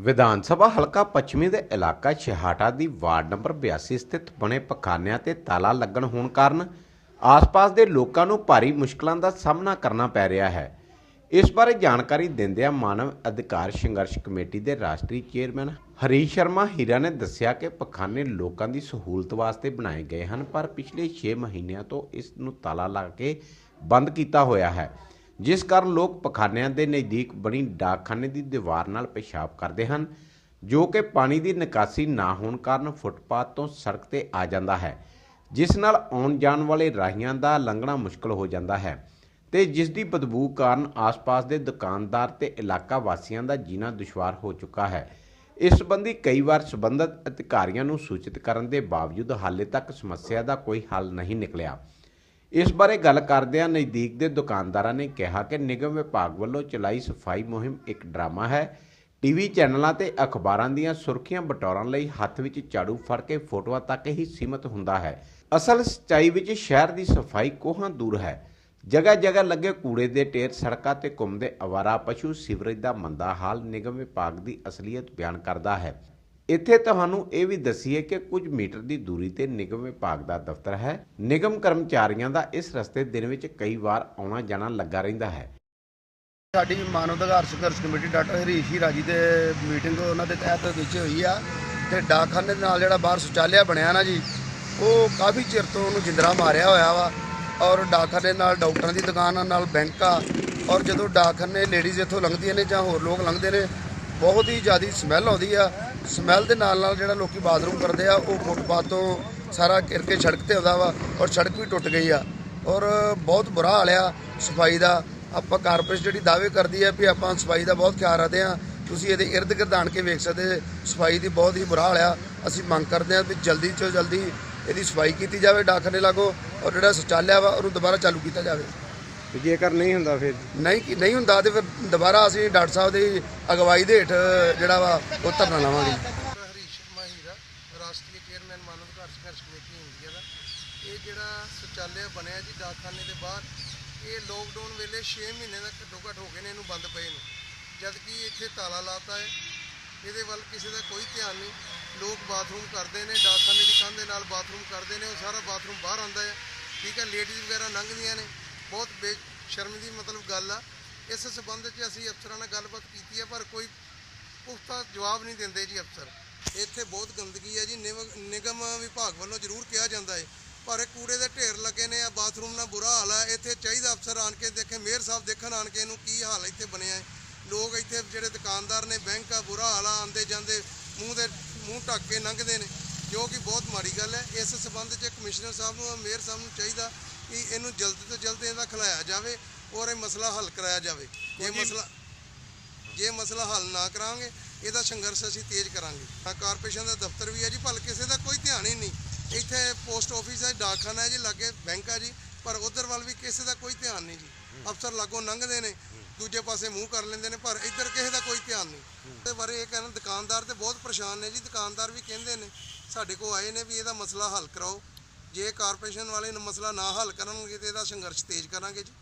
ਵਿਧਾਨ ਸਭਾ ਹਲਕਾ ਪੱਛਮੀ ਦੇ ਇਲਾਕਾ ਛਿਹਾਟਾ ਦੀ ਵਾਰਡ ਨੰਬਰ 82 ਸਥਿਤ ਬਣੇ ਪਖਾਨਿਆਂ ਤੇ ਤਾਲਾ ਲੱਗਣ ਹੋਣ ਕਾਰਨ ਆਸ-ਪਾਸ ਦੇ ਲੋਕਾਂ ਨੂੰ ਭਾਰੀ ਮੁਸ਼ਕਲਾਂ ਦਾ ਸਾਹਮਣਾ ਕਰਨਾ ਪੈ ਰਿਹਾ ਹੈ। ਇਸ ਬਾਰੇ ਜਾਣਕਾਰੀ ਦਿੰਦਿਆਂ ਮਾਨਵ ਅਧਿਕਾਰ ਸੰਘਰਸ਼ ਕਮੇਟੀ ਦੇ ਰਾਸ਼ਟਰੀ ਚੇਅਰਮੈਨ ਹਰੀਸ਼ ਸ਼ਰਮਾ ਹੀਰਾ ਨੇ ਦੱਸਿਆ ਕਿ ਪਖਾਨੇ ਲੋਕਾਂ ਦੀ ਸਹੂਲਤ ਵਾਸਤੇ ਬਣਾਏ ਗਏ ਹਨ, ਪਰ ਪਿਛਲੇ 6 ਮਹੀਨਿਆਂ ਤੋਂ ਇਸ ਨੂੰ ਤਾਲਾ ਲਾ ਕੇ ਬੰਦ ਕੀਤਾ ਹੋਇਆ ਹੈ। ਜਿਸ ਕਾਰਨ ਲੋਕ ਪਖਾਨਿਆਂ ਦੇ ਨਜ਼ਦੀਕ ਬਣੀ ਡਾਕਖਾਨੇ ਦੀ ਦੀਵਾਰ ਨਾਲ ਪਿਸ਼ਾਬ ਕਰਦੇ ਹਨ, ਜੋ ਕਿ ਪਾਣੀ ਦੀ ਨਿਕਾਸੀ ਨਾ ਹੋਣ ਕਾਰਨ ਫੁੱਟਪਾਥ ਤੋਂ ਸੜਕ ਤੇ ਆ ਜਾਂਦਾ ਹੈ, ਜਿਸ ਨਾਲ ਆਉਣ ਜਾਣ ਵਾਲੇ ਰਾਹੀਆਂ ਦਾ ਲੰਘਣਾ ਮੁਸ਼ਕਲ ਹੋ ਜਾਂਦਾ ਹੈ ਤੇ ਜਿਸ ਦੀ ਬਦਬੂ ਕਾਰਨ ਆਸ-ਪਾਸ ਦੇ ਦੁਕਾਨਦਾਰ ਤੇ ਇਲਾਕਾ ਵਾਸੀਆਂ ਦਾ ਜੀਣਾ ਦੁਸ਼ਵਾਰ ਹੋ ਚੁੱਕਾ ਹੈ। ਇਸ ਸੰਬੰਧੀ ਕਈ ਵਾਰ ਸਬੰਧਤ ਅਧਿਕਾਰੀਆਂ ਨੂੰ ਸੂਚਿਤ ਕਰਨ ਦੇ ਬਾਵਜੂਦ ਹਾਲੇ ਤੱਕ ਸਮੱਸਿਆ ਦਾ ਕੋਈ ਹੱਲ ਨਹੀਂ ਨਿਕਲਿਆ। ਇਸ ਬਾਰੇ ਗੱਲ ਕਰਦਿਆਂ ਨਜ਼ਦੀਕ ਦੇ ਦੁਕਾਨਦਾਰਾਂ ਨੇ ਕਿਹਾ ਕਿ ਨਿਗਮ ਵਿਭਾਗ ਵੱਲੋਂ ਚਲਾਈ ਸਫ਼ਾਈ ਮੁਹਿੰਮ ਇੱਕ ਡਰਾਮਾ ਹੈ। ਟੀਵੀ ਚੈਨਲਾਂ ਤੇ ਅਖਬਾਰਾਂ ਦੀਆਂ ਸੁਰਖੀਆਂ ਬਟੋਰਨ ਲਈ ਹੱਥ ਵਿੱਚ ਝਾੜੂ ਫੜ ਕੇ ਫੋਟੋਆਂ ਤੱਕ ਹੀ ਸੀਮਤ ਹੁੰਦਾ ਹੈ। ਅਸਲ ਸਚਾਈ ਵਿੱਚ ਸ਼ਹਿਰ ਦੀ ਸਫ਼ਾਈ ਕੋਹਾਂ ਦੂਰ ਹੈ? ਜਗ੍ਹਾ ਜਗ੍ਹਾ ਲੱਗੇ ਕੂੜੇ ਦੇ ਢੇਰ, ਸੜਕਾਂ ਤੇ ਘੁੰਮਦੇ ਅਵਾਰਾ ਪਸ਼ੂ ਸੀਵਰੇਜ ਦਾ ਮੰਦਾ ਹਾਲ ਨਿਗਮ ਵਿਭਾਗ ਦੀ ਅਸਲੀਅਤ ਬਿਆਨ ਕਰਦਾ ਹੈ। ਇੱਥੇ ਤੁਹਾਨੂੰ ਇਹ ਵੀ ਦਸੀਏ ਕਿ ਕੁਝ ਮੀਟਰ ਦੀ ਦੂਰੀ ਤੇ ਨਿਗਮ ਵਿਭਾਗ ਦਾ ਦਫ਼ਤਰ ਹੈ। ਨਿਗਮ ਕਰਮਚਾਰੀਆਂ ਦਾ ਇਸ ਰਸਤੇ ਦਿਨ ਵਿੱਚ ਕਈ ਵਾਰ ਆਉਣਾ ਜਾਣਾ ਲੱਗਾ ਰਹਿੰਦਾ ਹੈ। ਸਾਡੀ ਮਾਨਵ ਅਧਿਕਾਰ ਸੰਘਰਸ਼ ਕਮੇਟੀ ਡਾਕਟਰ ਹਰੀਸ਼ ਹੀਰਾ ਜੀ ਦੇ ਮੀਟਿੰਗ ਉਹਨਾਂ ਦੇ ਤਹਿਤ ਵਿੱਚ ਹੋਈ ਆ ਤੇ ਡਾਕਖਾਨੇ ਦੇ ਨਾਲ ਜਿਹੜਾ ਬਾਹਰ ਸ਼ੌਚਾਲਿਆ ਬਣਿਆ ਨਾ ਜੀ ਉਹ ਕਾਫੀ ਚਿਰ ਤੋਂ ਉਹਨੂੰ ਜਿੰਦਰਾ ਮਾਰਿਆ ਹੋਇਆ ਵਾ ਔਰ ਡਾਕਖਾਨੇ ਨਾਲ ਡਾਕਟਰਾਂ ਦੀ ਦੁਕਾਨ ਆ, ਨਾਲ ਬੈਂਕ ਆ ਔਰ ਜਦੋਂ ਡਾਕਖਾਨੇ ਲੇਡੀਜ਼ ਇੱਥੋਂ ਲੰਘਦੀਆਂ ਨੇ ਜਾਂ ਹੋਰ ਲੋਕ ਲੰਘਦੇ ਨੇ ਬਹੁਤ ਹੀ ਜ਼ਿਆਦਾ ਸਮੈਲ ਆਉਂਦੀ ਆ। ਸਮੈਲ ਦੇ ਨਾਲ ਨਾਲ ਜਿਹੜਾ ਲੋਕੀ ਬਾਥਰੂਮ ਕਰਦੇ ਆ, ਉਹ ਫੁੱਟਪਾਥ ਤੋਂ ਸਾਰਾ ਕਿਰ ਕੇ ਸੜਕ ਤੇ ਆਉਂਦਾ ਵਾ ਔਰ ਸੜਕ ਵੀ ਟੁੱਟ ਗਈ ਆ। ਔਰ ਬਹੁਤ ਬੁਰਾ ਹਾਲ ਆ ਸਫ਼ਾਈ ਦਾ। ਆਪਾਂ ਕਾਰਪੋਰੇਸ਼ਨ ਜਿਹੜੀ ਦਾਅਵੇ ਕਰਦੀ ਹੈ ਵੀ ਆਪਾਂ ਸਫ਼ਾਈ ਦਾ ਬਹੁਤ ਖਿਆਲ ਰੱਖਦੇ ਆ। ਤੁਸੀਂ ਇਹਦੇ ਇਰਦ ਗਿਰਦ ਆਣ ਕੇ ਵੇਖ ਸਕਦੇ, ਸਫ਼ਾਈ ਦੀ ਬਹੁਤ ਹੀ ਬੁਰਾ ਹਾਲ ਆ। ਅਸੀਂ ਮੰਗ ਕਰਦੇ ਆ ਵੀ ਜਲਦੀ ਤੋਂ ਜਲਦੀ ਇਹਦੀ ਸਫ਼ਾਈ ਕੀਤੀ ਜਾਵੇ, ਡਾਕਖਾਨੇ ਲਾਗੋ ਔਰ ਜਿਹੜਾ ਸ਼ੌਚਾਲਿਆ ਵਾ ਉਹਨੂੰ ਦੁਬਾਰਾ ਚਾਲੂ ਕੀਤਾ ਜਾਵੇ। ਤੇ ਜੇਕਰ ਨਹੀਂ ਹੁੰਦਾ ਫਿਰ? ਨਹੀਂ ਕੀ ਨਹੀਂ ਹੁੰਦਾ ਤੇ ਫਿਰ ਦੁਬਾਰਾ ਅਸੀਂ ਡਾਕਟਰ ਸਾਹਿਬ ਦੀ ਅਗਵਾਈ ਦੇ ਹੇਠ ਜਿਹੜਾ ਵਾ ਉਹ ਧਰਨਾ ਲਾਵਾਂਗੇ। ਹਰੀਸ਼ ਸ਼ਰਮਾ ਹੀਰਾ ਰਾਸ਼ਟਰੀ ਚੇਅਰਮੈਨ ਮਾਨਵ ਅਧਿਕਾਰ ਸੰਘਰਸ਼ ਕਮੇਟੀ ਇੰਡੀਆ ਦਾ। ਇਹ ਜਿਹੜਾ ਸ਼ੌਚਾਲਿਆ ਬਣਿਆ ਜੀ ਡਾਕਖਾਨੇ ਦੇ ਬਾਹਰ ਇਹ ਲੋਕਡਾਊਨ ਵੇਲੇ 6 ਮਹੀਨੇ ਦਾ ਘੱਟੋ ਘੱਟ ਹੋ ਗਏ ਨੇ ਇਹਨੂੰ ਬੰਦ ਪਏ ਨੂੰ। ਜਦ ਕਿ ਇੱਥੇ ਤਾਲਾ ਲਾਤਾ ਹੈ ਇਹਦੇ ਵੱਲ ਕਿਸੇ ਦਾ ਕੋਈ ਧਿਆਨ ਨਹੀਂ। ਲੋਕ ਬਾਥਰੂਮ ਕਰਦੇ ਨੇ ਡਾਕਖਾਨੇ ਦੀ ਕੰਧ ਦੇ ਨਾਲ ਬਾਥਰੂਮ ਕਰਦੇ ਨੇ ਉਹ ਸਾਰਾ ਬਾਥਰੂਮ ਬਾਹਰ ਆਉਂਦਾ ਹੈ। ਠੀਕ ਹੈ ਲੇਡੀਜ਼ ਵਗੈਰਾ ਲੰਘਦੀਆਂ ਨੇ। ਬਹੁਤ ਬੇਸ਼ਰਮੀ ਦੀ ਮਤਲਬ ਗੱਲ ਆ। ਇਸ ਸਬੰਧ 'ਚ ਅਸੀਂ ਅਫਸਰਾਂ ਨਾਲ ਗੱਲਬਾਤ ਕੀਤੀ ਹੈ ਪਰ ਕੋਈ ਪੁਖਤਾ ਜਵਾਬ ਨਹੀਂ ਦਿੰਦੇ ਜੀ ਅਫਸਰ। ਇੱਥੇ ਬਹੁਤ ਗੰਦਗੀ ਹੈ ਜੀ। ਨਿਵ- ਨਿਗਮ ਵਿਭਾਗ ਵੱਲੋਂ ਜ਼ਰੂਰ ਕਿਹਾ ਜਾਂਦਾ ਹੈ ਪਰ ਇਹ ਕੂੜੇ ਦੇ ਢੇਰ ਲੱਗੇ ਨੇ ਆ, ਬਾਥਰੂਮ ਨਾਲ ਬੁਰਾ ਹਾਲ ਹੈ ਇੱਥੇ ਚਾਹੀਦਾ ਅਫਸਰ ਆਣ ਕੇ ਦੇਖੇ, ਮੇਅਰ ਸਾਹਿਬ ਦੇਖਣ ਆਣ ਕੇ ਇਹਨੂੰ ਕੀ ਹਾਲ ਇੱਥੇ ਬਣਿਆ ਹੈ ਲੋਕ ਇੱਥੇ ਜਿਹੜੇ ਦੁਕਾਨਦਾਰ ਨੇ, ਬੈਂਕ ਆ, ਬੁਰਾ ਹਾਲ ਆ ਆਉਂਦੇ ਜਾਂਦੇ ਮੂੰਹ ਦੇ ਮੂੰਹ ਢੱਕ ਕੇ ਲੰਘਦੇ ਨੇ। ਜੋ ਕਿ ਬਹੁਤ ਮਾੜੀ ਗੱਲ ਹੈ। ਇਸ ਸਬੰਧ 'ਚ ਕਮਿਸ਼ਨਰ ਸਾਹਿਬ ਨੂੰ ਮੇਅਰ ਸਾਹਿਬ ਨੂੰ ਚਾਹੀਦਾ ਕਿ ਇਹਨੂੰ ਜਲਦ ਤੋਂ ਜਲਦ ਇਹਦਾ ਖਿਲਾਇਆ ਜਾਵੇ ਔਰ ਇਹ ਮਸਲਾ ਹੱਲ ਕਰਾਇਆ ਜਾਵੇ। ਇਹ ਮਸਲਾ ਜੇ ਮਸਲਾ ਹੱਲ ਨਾ ਕਰਾਂਗੇ ਇਹਦਾ ਸੰਘਰਸ਼ ਅਸੀਂ ਤੇਜ਼ ਕਰਾਂਗੇ। ਆ ਕਾਰਪੋਰੇਸ਼ਨ ਦਾ ਦਫ਼ਤਰ ਵੀ ਹੈ ਜੀ ਭਲ ਕਿਸੇ ਦਾ ਕੋਈ ਧਿਆਨ ਹੀ ਨਹੀਂ। ਇੱਥੇ ਪੋਸਟ ਆਫਿਸ ਹੈ ਡਾਕਖਾਨਾ ਹੈ ਜੀ ਲਾਗੇ ਬੈਂਕ ਆ ਜੀ ਪਰ ਉਧਰ ਵੱਲ ਵੀ ਕਿਸੇ ਦਾ ਕੋਈ ਧਿਆਨ ਨਹੀਂ ਜੀ। ਅਫਸਰ ਲਾਗੋਂ ਲੰਘਦੇ ਨੇ ਦੂਜੇ ਪਾਸੇ ਮੂੰਹ ਕਰ ਲੈਂਦੇ ਨੇ ਪਰ ਇੱਧਰ ਕਿਸੇ ਦਾ ਕੋਈ ਧਿਆਨ ਨਹੀਂ। ਤੇ ਬਾਰੇ ਇਹ ਕਹਿਣਾ ਦੁਕਾਨਦਾਰ ਤੇ ਬਹੁਤ ਪਰੇਸ਼ਾਨ ਨੇ ਜੀ ਦੁਕਾਨਦਾਰ ਵੀ ਕਹਿੰਦੇ ਨੇ ਸਾਡੇ ਕੋਲ ਆਏ ਨੇ ਵੀ ਇਹਦਾ ਮਸਲਾ ਹੱਲ ਕਰਾਓ। ਜੇ ਕਾਰਪੋਰੇਸ਼ਨ ਵਾਲੇ ਨੇ ਮਸਲਾ ਨਾ ਹੱਲ ਕਰਨਗੇ ਤੇ ਇਹਦਾ ਸੰਘਰਸ਼ ਤੇਜ਼ ਕਰਾਂਗੇ ਜੀ।